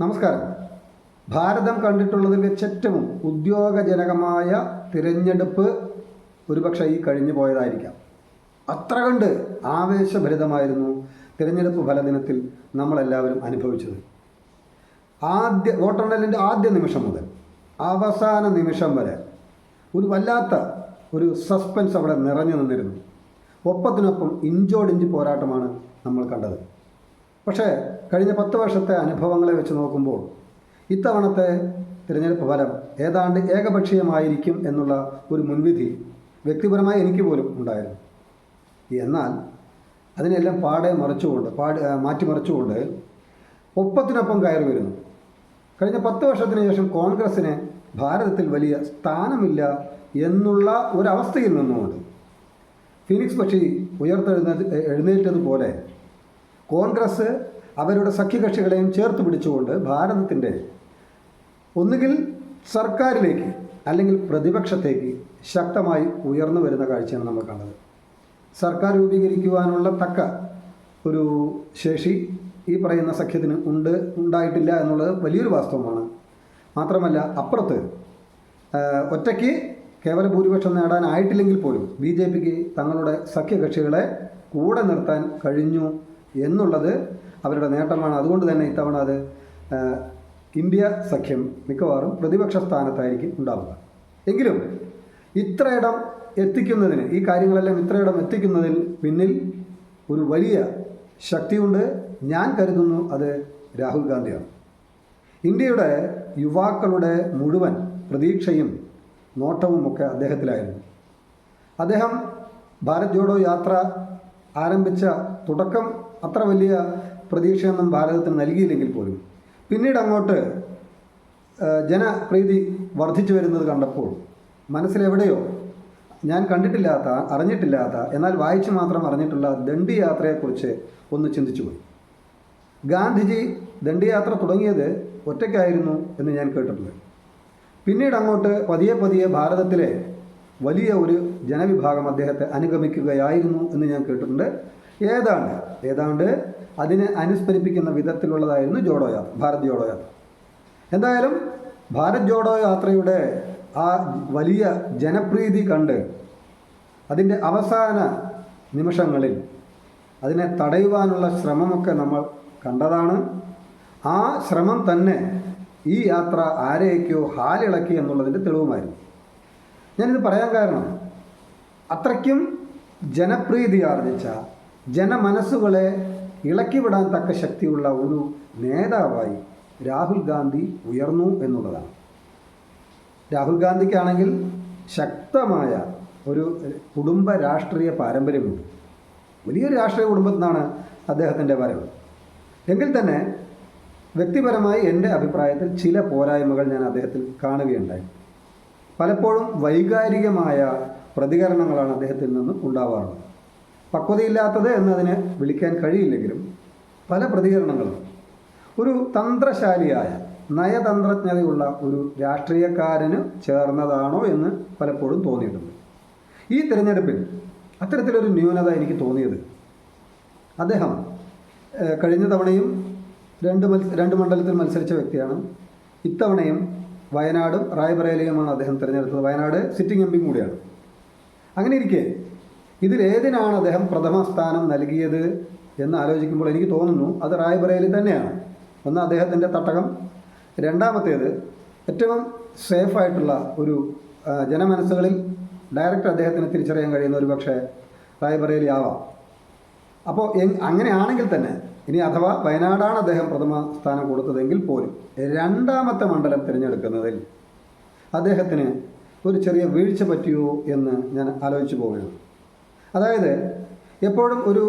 നമസ്കാരം. ഭാരതം കണ്ടിട്ടുള്ളതിൽ വെച്ച് ഏറ്റവും ഉദ്യോഗജനകമായ തിരഞ്ഞെടുപ്പ് ഒരുപക്ഷെ ഈ കഴിഞ്ഞു പോയതായിരിക്കാം. അത്ര കണ്ട് ആവേശഭരിതമായിരുന്നു തിരഞ്ഞെടുപ്പ് ഫലദിനത്തിൽ നമ്മളെല്ലാവരും അനുഭവിച്ചത്. ആദ്യ വോട്ടെണ്ണലിന്റെ ആദ്യ നിമിഷം മുതൽ അവസാന നിമിഷം വരെ ഒരു വല്ലാത്ത ഒരു സസ്പെൻസ് അവിടെ നിറഞ്ഞു നിന്നിരുന്നു. ഒപ്പത്തിനൊപ്പം ഇഞ്ചോടിഞ്ച് പോരാട്ടമാണ് നമ്മൾ കണ്ടത്. പക്ഷേ കഴിഞ്ഞ പത്ത് വർഷത്തെ അനുഭവങ്ങളെ വെച്ച് നോക്കുമ്പോൾ ഇത്തവണത്തെ തിരഞ്ഞെടുപ്പ് ഫലം ഏതാണ്ട് ഏകപക്ഷീയമായിരിക്കും എന്നുള്ള ഒരു മുൻവിധി വ്യക്തിപരമായി എനിക്ക് പോലും ഉണ്ടായിരുന്നു. എന്നാൽ അതിനെല്ലാം പാടെ മറിച്ചുകൊണ്ട് പാട് മാറ്റി മാറ്റിമറിച്ചുകൊണ്ട് ഒപ്പത്തിനൊപ്പം കയറി വരുന്നു. കഴിഞ്ഞ പത്ത് വർഷത്തിന് ശേഷം കോൺഗ്രസ്സിന് ഭാരതത്തിൽ വലിയ സ്ഥാനമില്ല എന്നുള്ള ഒരവസ്ഥയിൽ നിന്നുകൊണ്ട് ഫിനിക്സ് പക്ഷി ഉയർത്തെഴുന്നേറ്റ് എഴുന്നേറ്റതുപോലെ കോൺഗ്രസ് അവരുടെ സഖ്യകക്ഷികളെയും ചേർത്ത് പിടിച്ചുകൊണ്ട് ഭാരതത്തിന്റെ ഒന്നുകിൽ സർക്കാരിലേക്ക് അല്ലെങ്കിൽ പ്രതിപക്ഷത്തേക്ക് ശക്തമായി ഉയർന്നു വരുന്ന കാഴ്ചയാണ് നമ്മൾ കണ്ടത്. സർക്കാർ രൂപീകരിക്കുവാനുള്ള തക്ക ഒരു ശേഷി ഈ പറയുന്ന സഖ്യത്തിന് ഉണ്ട് ഉണ്ടായിട്ടില്ല എന്നുള്ളത് വലിയൊരു വാസ്തവമാണ്. മാത്രമല്ല അപ്പുറത്ത് ഒറ്റയ്ക്ക് കേവല ഭൂരിപക്ഷം നേടാനായിട്ടില്ലെങ്കിൽ പോലും ബി ജെ പിക്ക് തങ്ങളുടെ സഖ്യകക്ഷികളെ കൂടെ നിർത്താൻ കഴിഞ്ഞു എന്നുള്ളത് അവരുടെ നേട്ടമാണ്. അതുകൊണ്ട് തന്നെ ഇത്തവണ അത് ഇന്ത്യ സഖ്യം മിക്കവാറും പ്രതിപക്ഷ സ്ഥാനത്തായിരിക്കും ഉണ്ടാവുക. എങ്കിലും ഇത്രയിടം എത്തിക്കുന്നതിന് ഈ കാര്യങ്ങളെല്ലാം ഇത്രയിടം എത്തിക്കുന്നതിൽ പിന്നിൽ ഒരു വലിയ ശക്തിയുണ്ട്. ഞാൻ കരുതുന്നു അത് രാഹുൽ ഗാന്ധിയാണ്. ഇന്ത്യയുടെ യുവാക്കളുടെ മുഴുവൻ പ്രതീക്ഷയും നോട്ടവും ഒക്കെ അദ്ദേഹത്തിലായിരുന്നു. അദ്ദേഹം ഭാരത് ജോഡോ യാത്ര ആരംഭിച്ച തുടക്കം അത്ര വലിയ പ്രതീക്ഷയൊന്നും ഭാരതത്തിന് നൽകിയില്ലെങ്കിൽ പോലും. പിന്നീട് അങ്ങോട്ട് ജനപ്രീതി വർദ്ധിച്ചു വരുന്നത് കണ്ടപ്പോൾ മനസ്സിലെവിടെയോ ഞാൻ കണ്ടിട്ടില്ലാത്ത അറിഞ്ഞിട്ടില്ലാത്ത എന്നാൽ വായിച്ചു മാത്രം അറിഞ്ഞിട്ടുള്ള ദണ്ഡി യാത്രയെക്കുറിച്ച് ഒന്ന് ചിന്തിച്ചു പോയി ഗാന്ധിജി ദണ്ഡിയാത്ര തുടങ്ങിയത് ഒറ്റയ്ക്കായിരുന്നു എന്ന് ഞാൻ കേട്ടിട്ടുണ്ട്. പിന്നീട് അങ്ങോട്ട് പതിയെ പതിയെ ഭാരതത്തിലെ വലിയ ഒരു ജനവിഭാഗം അദ്ദേഹത്തെ അനുഗമിക്കുകയായിരുന്നു എന്ന് ഞാൻ കേട്ടിട്ടുണ്ട്. ഏതാണ്ട് ഏതാണ്ട് അതിനെ അനുസ്മരിപ്പിക്കുന്ന വിധത്തിലുള്ളതായിരുന്നു ജോഡോ യാത്ര ഭാരത് ജോഡോ യാത്ര. എന്തായാലും ഭാരത് ജോഡോ യാത്രയുടെ ആ വലിയ ജനപ്രീതി കണ്ട് അതിന്റെ അവസാന നിമിഷങ്ങളിൽ അതിനെ തടയുവാനുള്ള ശ്രമമൊക്കെ നമ്മൾ കണ്ടതാണ്. ആ ശ്രമം തന്നെ ഈ യാത്ര ആരെയൊക്കെയോ ഹാലിളക്കി എന്നുള്ളതിന്റെ തെളിവുമായിരുന്നു. ഞാനിത് പറയാൻ കാരണം അത്രയ്ക്കും ജനപ്രീതി ആർജിച്ച ജനമനസ്സുകളെ ഇളക്കിവിടാൻ തക്ക ശക്തിയുള്ള ഒരു നേതാവായി രാഹുൽ ഗാന്ധി ഉയർന്നു എന്നുള്ളതാണ്. രാഹുൽ ഗാന്ധിക്കാണെങ്കിൽ ശക്തമായ ഒരു കുടുംബ രാഷ്ട്രീയ പാരമ്പര്യമുണ്ട്. വലിയൊരു രാഷ്ട്രീയ കുടുംബത്തിൽ നിന്നാണ് അദ്ദേഹത്തിന്റെ വരവ്. എങ്കിൽ തന്നെ വ്യക്തിപരമായി എന്റെ അഭിപ്രായത്തിൽ ചില പോരായ്മകൾ ഞാൻ അദ്ദേഹത്തിൽ കാണുകയുണ്ടായി. പലപ്പോഴും വൈകാരികമായ പ്രതികരണങ്ങളാണ് അദ്ദേഹത്തിൽ നിന്നും ഉണ്ടാവാറുള്ളത്. പക്വതയില്ലാത്തത് എന്നതിന് വിളിക്കാൻ കഴിയില്ലെങ്കിലും പല പ്രതികരണങ്ങളും. ഒരു തന്ത്രശാലിയായ നയതന്ത്രജ്ഞതയുള്ള ഒരു രാഷ്ട്രീയക്കാരന് ചേർന്നതാണോ എന്ന് പലപ്പോഴും തോന്നിയിട്ടുണ്ട്. ഈ തിരഞ്ഞെടുപ്പിൽ അത്തരത്തിലൊരു ന്യൂനത എനിക്ക് തോന്നിയത് അദ്ദേഹം കഴിഞ്ഞ തവണയും രണ്ട് മത്സ രണ്ട് മണ്ഡലത്തിൽ മത്സരിച്ച വ്യക്തിയാണ്. ഇത്തവണയും വയനാടും റായ്ബറേലിയുമാണ് അദ്ദേഹം തിരഞ്ഞെടുത്തത്. വയനാട് സിറ്റിംഗ് എം പിയും കൂടിയാണ്. അങ്ങനെ ഇരിക്കെ ഇതിലേതിനാണ് അദ്ദേഹം പ്രഥമ സ്ഥാനം നൽകിയത് എന്ന് ആലോചിക്കുമ്പോൾ എനിക്ക് തോന്നുന്നു അത് റായ്ബറേലി തന്നെയാണ്. ഒന്ന് അദ്ദേഹത്തിന്റെ തട്ടകം. രണ്ടാമത്തേത് ഏറ്റവും സേഫായിട്ടുള്ള ഒരു ജനമനസ്സുകളിൽ ഡയറക്റ്റ് അദ്ദേഹത്തിന് തിരിച്ചറിയാൻ കഴിയുന്ന ഒരു പക്ഷേ റായ്ബറേലി ആവാം. അപ്പോൾ അങ്ങനെയാണെങ്കിൽ തന്നെ ഇനി അഥവാ വയനാടാണ് അദ്ദേഹം പ്രഥമ സ്ഥാനം കൊടുത്തതെങ്കിൽ പോലും രണ്ടാമത്തെ മണ്ഡലം തിരഞ്ഞെടുക്കുന്നതിൽ അദ്ദേഹത്തിന് ഒരു ചെറിയ വീഴ്ച പറ്റിയോ എന്ന് ഞാൻ ആലോചിച്ചു പോവുകയാണ്. അതായത് എപ്പോഴും ഒരു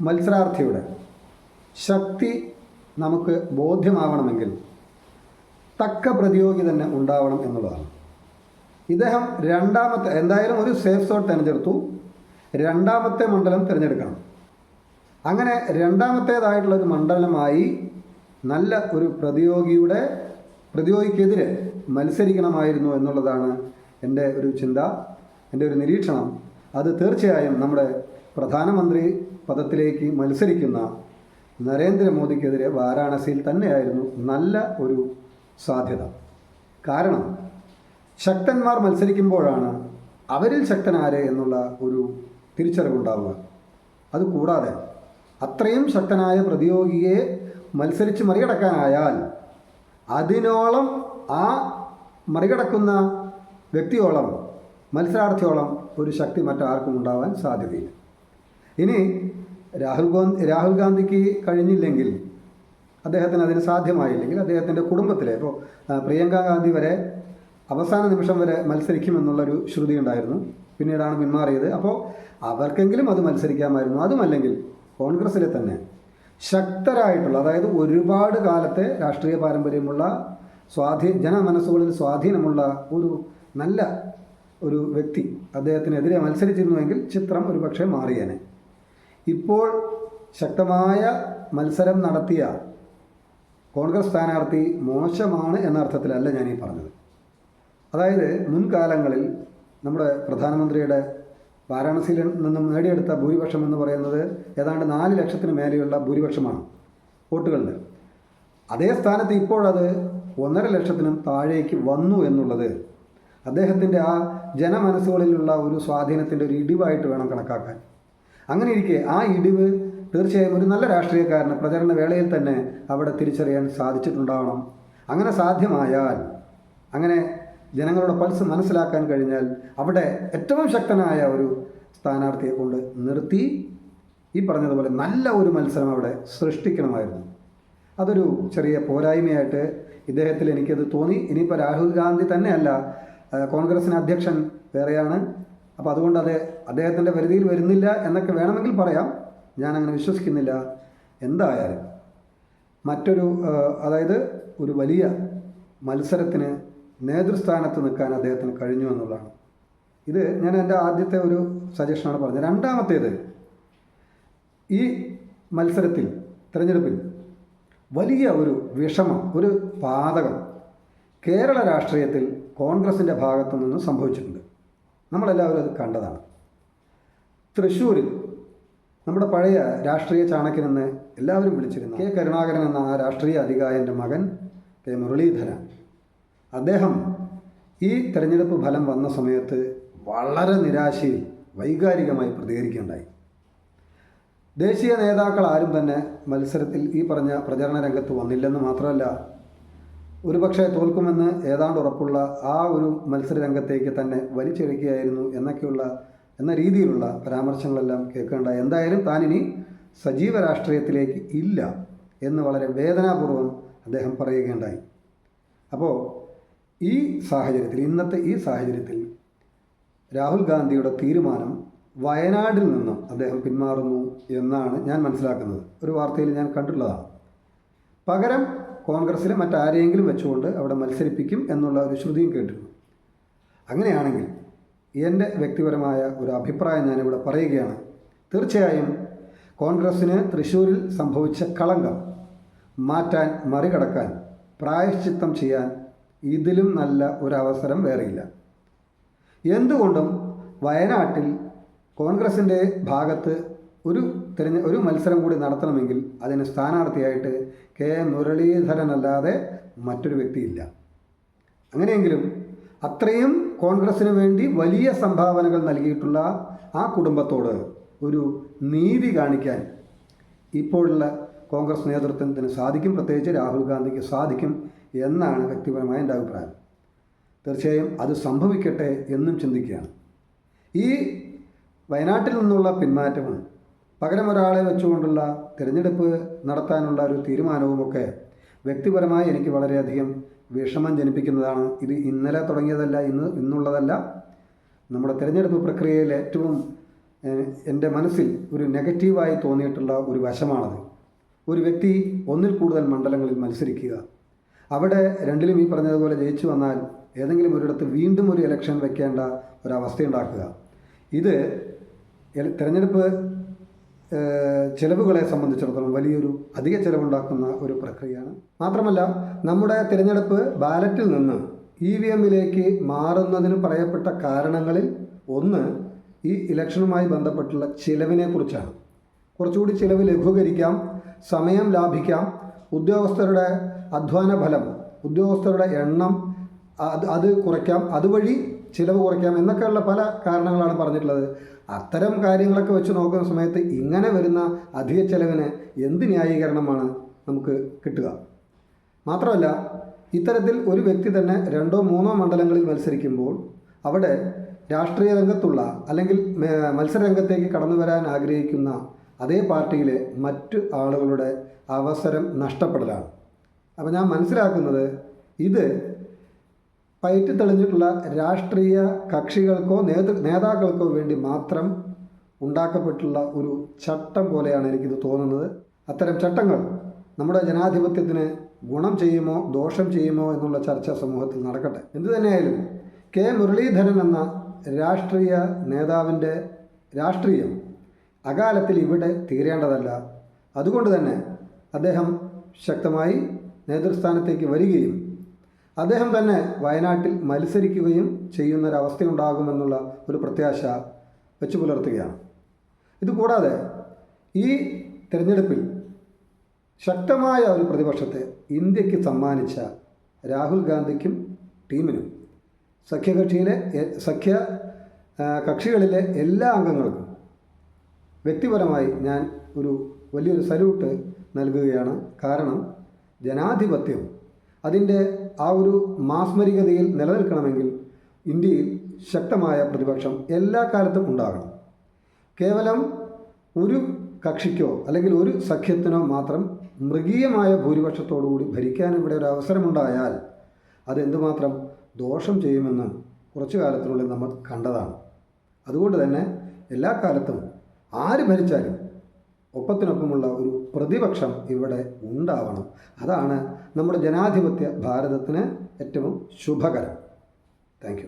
മത്സരാർത്ഥിയുടെ ശക്തി നമുക്ക് ബോധ്യമാവണമെങ്കിൽ തക്ക പ്രതിയോഗി തന്നെ ഉണ്ടാവണം എന്നുള്ളതാണ്. ഇദ്ദേഹം രണ്ടാമത്തെ എന്തായാലും ഒരു സേഫ് സോൺ തിരഞ്ഞെടുത്തു. രണ്ടാമത്തെ മണ്ഡലം തിരഞ്ഞെടുക്കണം. അങ്ങനെ രണ്ടാമത്തേതായിട്ടുള്ള ഒരു മണ്ഡലമായി നല്ല ഒരു പ്രതിയോഗിയുടെ പ്രതിയോഗിക്കെതിരെ മത്സരിക്കണമായിരുന്നു എന്നുള്ളതാണ് എന്റെ ഒരു ചിന്ത എന്റെ ഒരു നിരീക്ഷണം. അത് തീർച്ചയായും നമ്മുടെ പ്രധാനമന്ത്രി പദത്തിലേക്ക് മത്സരിക്കുന്ന നരേന്ദ്രമോദിക്കെതിരെ വാരാണസിയിൽ തന്നെയായിരുന്നു നല്ല ഒരു സാധ്യത. കാരണം ശക്തന്മാർ മത്സരിക്കുമ്പോഴാണ് അവരിൽ ശക്തനാരെ എന്നുള്ള ഒരു തിരിച്ചറിവുണ്ടാവുക. അതുകൂടാതെ അത്രയും ശക്തനായ പ്രതിയോഗിയെ മത്സരിച്ച് മറികടക്കാനായാൽ അതിനോളം ആ മറികടക്കുന്ന വ്യക്തിയോളം മത്സരാർത്ഥിയോളം ഒരു ശക്തി മറ്റാർക്കും ഉണ്ടാവാൻ സാധ്യതയില്ല. ഇനി രാഹുൽ ഗാന്ധി രാഹുൽ ഗാന്ധിക്ക് കഴിഞ്ഞില്ലെങ്കിൽ അദ്ദേഹത്തിന് അതിന് സാധ്യമായില്ലെങ്കിൽ അദ്ദേഹത്തിന്റെ കുടുംബത്തിലെ ഇപ്പോൾ പ്രിയങ്ക ഗാന്ധി വരെ അവസാന നിമിഷം വരെ മത്സരിക്കുമെന്നുള്ളൊരു ശ്രുതി ഉണ്ടായിരുന്നു. പിന്നീടാണ് പിന്മാറിയത്. അപ്പോൾ അവർക്കെങ്കിലും അത് മത്സരിക്കാമായിരുന്നു. അതുമല്ലെങ്കിൽ കോൺഗ്രസ്സിലെ തന്നെ ശക്തരായിട്ടുള്ള അതായത് ഒരുപാട് കാലത്തെ രാഷ്ട്രീയ പാരമ്പര്യമുള്ള സ്വാധീ ജനമനസ്സുകളിൽ സ്വാധീനമുള്ള ഒരു നല്ല ഒരു വ്യക്തി അദ്ദേഹത്തിനെതിരെ മത്സരിച്ചിരുന്നുവെങ്കിൽ ചിത്രം ഒരു പക്ഷേ മാറിയേനെ. ഇപ്പോൾ ശക്തമായ മത്സരം നടത്തിയ കോൺഗ്രസ് സ്ഥാനാർത്ഥി മോശമാണ് എന്ന അർത്ഥത്തിലല്ല ഈ പറഞ്ഞത്. അതായത് മുൻകാലങ്ങളിൽ നമ്മുടെ പ്രധാനമന്ത്രിയുടെ വാരാണസിയിൽ നിന്നും നേടിയെടുത്ത ഭൂരിപക്ഷം എന്ന് പറയുന്നത് ഏതാണ്ട് നാല് ലക്ഷത്തിന് മേലെയുള്ള ഭൂരിപക്ഷമാണ് വോട്ടുകളുടെ. അതേ സ്ഥാനത്ത് ഇപ്പോഴത് ഒന്നര ലക്ഷത്തിനും താഴേക്ക് വന്നു എന്നുള്ളത് അദ്ദേഹത്തിന്റെ ആ ജനമനസ്സുകളിലുള്ള ഒരു സ്വാധീനത്തിന്റെ ഒരു ഇടിവായിട്ട് വേണം കണക്കാക്കാൻ. അങ്ങനെ ഇരിക്കെ ആ ഇടിവ് തീർച്ചയായും ഒരു നല്ല രാഷ്ട്രീയക്കാരന് പ്രചരണ വേളയിൽ തന്നെ അവിടെ തിരിച്ചറിയാൻ സാധിച്ചിട്ടുണ്ടാവണം. അങ്ങനെ സാധ്യമായാൽ അങ്ങനെ ജനങ്ങളുടെ പൾസ് മനസ്സിലാക്കാൻ കഴിഞ്ഞാൽ അവിടെ ഏറ്റവും ശക്തനായ ഒരു സ്ഥാനാർത്ഥിയെ കൊണ്ട് നിർത്തി ഈ പറഞ്ഞതുപോലെ നല്ല ഒരു മത്സരം അവിടെ സൃഷ്ടിക്കണമായിരുന്നു. അതൊരു ചെറിയ പോരായ്മയായിട്ട് ഇദ്ദേഹത്തിൽ എനിക്കത് തോന്നി. ഇനിയിപ്പോൾ രാഹുൽ ഗാന്ധി തന്നെയല്ല കോൺഗ്രസിന് അധ്യക്ഷൻ വേറെയാണ്. അപ്പോൾ അതുകൊണ്ട് അത് അദ്ദേഹത്തിന്റെ പരിധിയിൽ വരുന്നില്ല എന്നൊക്കെ വേണമെങ്കിൽ പറയാം. ഞാൻ അങ്ങനെ വിശ്വസിക്കുന്നില്ല. എന്തായാലും മറ്റൊരു അതായത് ഒരു വലിയ മത്സരത്തിന് നേതൃസ്ഥാനത്ത് നിൽക്കാൻ അദ്ദേഹത്തിന് കഴിഞ്ഞു എന്നുള്ളതാണ്. ഇത് ഞാൻ എന്റെ ആദ്യത്തെ ഒരു സജഷനാണ് പറഞ്ഞത്. രണ്ടാമത്തേത് ഈ മത്സരത്തിൽ തിരഞ്ഞെടുപ്പിൽ വലിയ ഒരു വിഷമം ഒരു പാതകം കേരള രാഷ്ട്രീയത്തിൽ കോൺഗ്രസിന്റെ ഭാഗത്തു നിന്ന് സംഭവിച്ചിട്ടുണ്ട്. നമ്മളെല്ലാവരും അത് കണ്ടതാണ്. തൃശ്ശൂരിൽ നമ്മുടെ പഴയ രാഷ്ട്രീയ ചാണക്യനെന്ന് എല്ലാവരും വിളിച്ചിരുന്നു. കെ കരുണാകരൻ എന്ന ആ രാഷ്ട്രീയ അധികായന്റെ മകൻ കെ മുരളീധരൻ. അദ്ദേഹം ഈ തെരഞ്ഞെടുപ്പ് ഫലം വന്ന സമയത്ത് വളരെ നിരാശയിൽ വൈകാരികമായി പ്രതികരിക്കുകയുണ്ടായി. ദേശീയ നേതാക്കൾ ആരും തന്നെ മത്സരത്തിൽ ഈ പറഞ്ഞ പ്രചരണ രംഗത്ത് വന്നില്ലെന്ന് മാത്രമല്ല ഒരുപക്ഷെ തോൽക്കുമെന്ന് ഏതാണ്ട് ഉറപ്പുള്ള ആ ഒരു മത്സര രംഗത്തേക്ക് തന്നെ വലിച്ചെഴുക്കുകയായിരുന്നു എന്നൊക്കെയുള്ള എന്ന രീതിയിലുള്ള പരാമർശങ്ങളെല്ലാം കേൾക്കേണ്ട എന്തായാലും താനിനി സജീവ രാഷ്ട്രീയത്തിലേക്ക് ഇല്ല എന്ന് വളരെ വേദനാപൂർവം അദ്ദേഹം പറയുകയുണ്ടായി. അപ്പോൾ ഈ സാഹചര്യത്തിൽ ഇന്നത്തെ ഈ സാഹചര്യത്തിൽ രാഹുൽ ഗാന്ധിയുടെ തീരുമാനം വയനാടിൽ നിന്നും അദ്ദേഹം പിന്മാറുന്നു എന്നാണ് ഞാൻ മനസ്സിലാക്കുന്നത്. ഒരു വാർത്തയിൽ ഞാൻ കണ്ടിട്ടുള്ളതാണ്. പകരം കോൺഗ്രസ്സിലെ മറ്റാരെയെങ്കിലും വെച്ചുകൊണ്ട് അവിടെ മത്സരിപ്പിക്കും എന്നുള്ള ഒരു ശ്രുതിയും കേട്ടിരുന്നു. അങ്ങനെയാണെങ്കിൽ എന്റെ വ്യക്തിപരമായ ഒരു അഭിപ്രായം ഞാനിവിടെ പറയുകയാണ്. തീർച്ചയായും കോൺഗ്രസ്സിന് തൃശ്ശൂരിൽ സംഭവിച്ച കളങ്കം മാറ്റാൻ മറികടക്കാൻ പ്രായശ്ചിത്തം ചെയ്യാൻ ഇതിലും നല്ല ഒരവസരം വേറെയില്ല. എന്തുകൊണ്ടും വയനാട്ടിൽ കോൺഗ്രസിന്റെ ഭാഗത്ത് ഒരു തിരഞ്ഞ ഒരു മത്സരം കൂടി നടത്തണമെങ്കിൽ അതിന് സ്ഥാനാർത്ഥിയായിട്ട് കെ മുരളീധരൻ അല്ലാതെ മറ്റൊരു വ്യക്തിയില്ല. അങ്ങനെയെങ്കിലും അത്രയും കോൺഗ്രസ്സിന് വേണ്ടി വലിയ സംഭാവനകൾ നൽകിയിട്ടുള്ള ആ കുടുംബത്തോട് ഒരു നീതി കാണിക്കാൻ ഇപ്പോഴുള്ള കോൺഗ്രസ് നേതൃത്വത്തിന് സാധിക്കും പ്രത്യേകിച്ച് രാഹുൽ ഗാന്ധിക്ക് സാധിക്കും എന്നാണ് വ്യക്തിപരമായ എന്റെ അഭിപ്രായം. തീർച്ചയായും അത് സംഭവിക്കട്ടെ എന്നും ചിന്തിക്കുകയാണ്. ഈ വയനാട്ടിൽ നിന്നുള്ള പിന്മാറ്റവും പകരം ഒരാളെ വെച്ചുകൊണ്ടുള്ള തിരഞ്ഞെടുപ്പ് നടത്താനുള്ള ഒരു തീരുമാനവുമൊക്കെ വ്യക്തിപരമായി എനിക്ക് വളരെയധികം വിഷമം ജനിപ്പിക്കുന്നതാണ്. ഇത് ഇന്നലെ തുടങ്ങിയതല്ല ഇന്ന് ഇന്നുള്ളതല്ല. നമ്മുടെ തിരഞ്ഞെടുപ്പ് പ്രക്രിയയിൽ ഏറ്റവും എന്റെ മനസ്സിൽ ഒരു നെഗറ്റീവായി തോന്നിയിട്ടുള്ള ഒരു വശമാണത്. ഒരു വ്യക്തി ഒന്നിൽ കൂടുതൽ മണ്ഡലങ്ങളിൽ മത്സരിക്കുക. അവിടെ രണ്ടിലും ഈ പറഞ്ഞതുപോലെ ജയിച്ചു വന്നാൽ ഏതെങ്കിലും ഒരിടത്ത് വീണ്ടും ഒരു ഇലക്ഷൻ വെക്കേണ്ട ഒരവസ്ഥയുണ്ടാക്കുക ഇത് തിരഞ്ഞെടുപ്പ് ചെലവുകളെ സംബന്ധിച്ചിടത്തോളം വലിയൊരു അധിക ചെലവുണ്ടാക്കുന്ന ഒരു പ്രക്രിയയാണ്. മാത്രമല്ല നമ്മുടെ തിരഞ്ഞെടുപ്പ് ബാലറ്റിൽ നിന്ന് ഇ വി എമ്മിലേക്ക് മാറുന്നതിന് പറയപ്പെട്ട കാരണങ്ങളിൽ ഒന്ന് ഈ ഇലക്ഷനുമായി ബന്ധപ്പെട്ടുള്ള ചിലവിനെ കുറിച്ചാണ്. കുറച്ചുകൂടി ചിലവ് ലഘൂകരിക്കാം സമയം ലാഭിക്കാം ഉദ്യോഗസ്ഥരുടെ അധ്വാന ഫലം ഉദ്യോഗസ്ഥരുടെ എണ്ണം അത് അത് കുറയ്ക്കാം അതുവഴി ചിലവ് കുറയ്ക്കാം എന്നൊക്കെയുള്ള പല കാരണങ്ങളാണ് പറഞ്ഞിട്ടുള്ളത്. അത്തരം കാര്യങ്ങളൊക്കെ വെച്ച് നോക്കുന്ന സമയത്ത് ഇങ്ങനെ വരുന്ന അധിക ചെലവിന് എന്ത് ന്യായീകരണമാണ് നമുക്ക് കിട്ടുക? മാത്രമല്ല ഇത്തരത്തിൽ ഒരു വ്യക്തി തന്നെ രണ്ടോ മൂന്നോ മണ്ഡലങ്ങളിൽ മത്സരിക്കുമ്പോൾ അവിടെ രാഷ്ട്രീയ രംഗത്തുള്ള അല്ലെങ്കിൽ മത്സര മത്സരരംഗത്തേക്ക് കടന്നു വരാൻ ആഗ്രഹിക്കുന്ന അതേ പാർട്ടിയിലെ മറ്റു ആളുകളുടെ അവസരം നഷ്ടപ്പെടലാണ്. അപ്പോൾ ഞാൻ മനസ്സിലാക്കുന്നത് ഇത് പയറ്റി തെളിഞ്ഞിട്ടുള്ള രാഷ്ട്രീയ കക്ഷികൾക്കോ നേതൃ നേതാക്കൾക്കോ വേണ്ടി മാത്രം ഉണ്ടാക്കപ്പെട്ടുള്ള ഒരു ചട്ടം പോലെയാണ് എനിക്കിത് തോന്നുന്നത്. അത്തരം ചട്ടങ്ങൾ നമ്മുടെ ജനാധിപത്യത്തിന് ഗുണം ചെയ്യുമോ ദോഷം ചെയ്യുമോ എന്നുള്ള ചർച്ച സമൂഹത്തിൽ നടക്കട്ടെ. എന്തു തന്നെയായാലും കെ. മുരളീധരൻ എന്ന രാഷ്ട്രീയ നേതാവിന്റെ രാഷ്ട്രീയം അകാലത്തിൽ ഇവിടെ തീരേണ്ടതല്ല. അതുകൊണ്ട് തന്നെ അദ്ദേഹം ശക്തമായി നേതൃസ്ഥാനത്തേക്ക് വരികയും അദ്ദേഹം തന്നെ വയനാട്ടിൽ മത്സരിക്കുകയും ചെയ്യുന്നൊരവസ്ഥയുണ്ടാകുമെന്നുള്ള ഒരു പ്രത്യാശ വെച്ചു പുലർത്തുകയാണ്. ഇതുകൂടാതെ ഈ തിരഞ്ഞെടുപ്പിൽ ശക്തമായ ഒരു പ്രതിപക്ഷത്തെ ഇന്ത്യയ്ക്ക് സമ്മാനിച്ച രാഹുൽ ഗാന്ധിക്കും ടീമിനും സഖ്യകക്ഷിയിലെ സഖ്യ കക്ഷികളിലെ എല്ലാ അംഗങ്ങൾക്കും വ്യക്തിപരമായി ഞാൻ ഒരു വലിയൊരു സല്യൂട്ട് നൽകുകയാണ്. കാരണം ജനാധിപത്യം അതിന്റെ ആ ഒരു മാസ്മരികതയിൽ നിലനിൽക്കണമെങ്കിൽ ഇന്ത്യയിൽ ശക്തമായ പ്രതിപക്ഷം എല്ലാ കാലത്തും ഉണ്ടാകണം. കേവലം ഒരു കക്ഷിക്കോ അല്ലെങ്കിൽ ഒരു സഖ്യത്തിനോ മാത്രം മൃഗീയമായ ഭൂരിപക്ഷത്തോടുകൂടി ഭരിക്കാൻ ഇവിടെ ഒരു അവസരമുണ്ടായാൽ അതെന്തുമാത്രം ദോഷം ചെയ്യുമെന്ന് കുറച്ചു കാലത്തിനുള്ളിൽ നമ്മൾ കണ്ടതാണ്. അതുകൊണ്ട് തന്നെ എല്ലാ കാലത്തും ആര് ഭരിച്ചാലും ഒപ്പത്തിനൊപ്പമുള്ള ഒരു പ്രതിപക്ഷം ഇവിടെ ഉണ്ടാവണം. അതാണ് നമ്മുടെ ജനാധിപത്യ ഭാരതത്തിന് ഏറ്റവും ശുഭകരം. താങ്ക്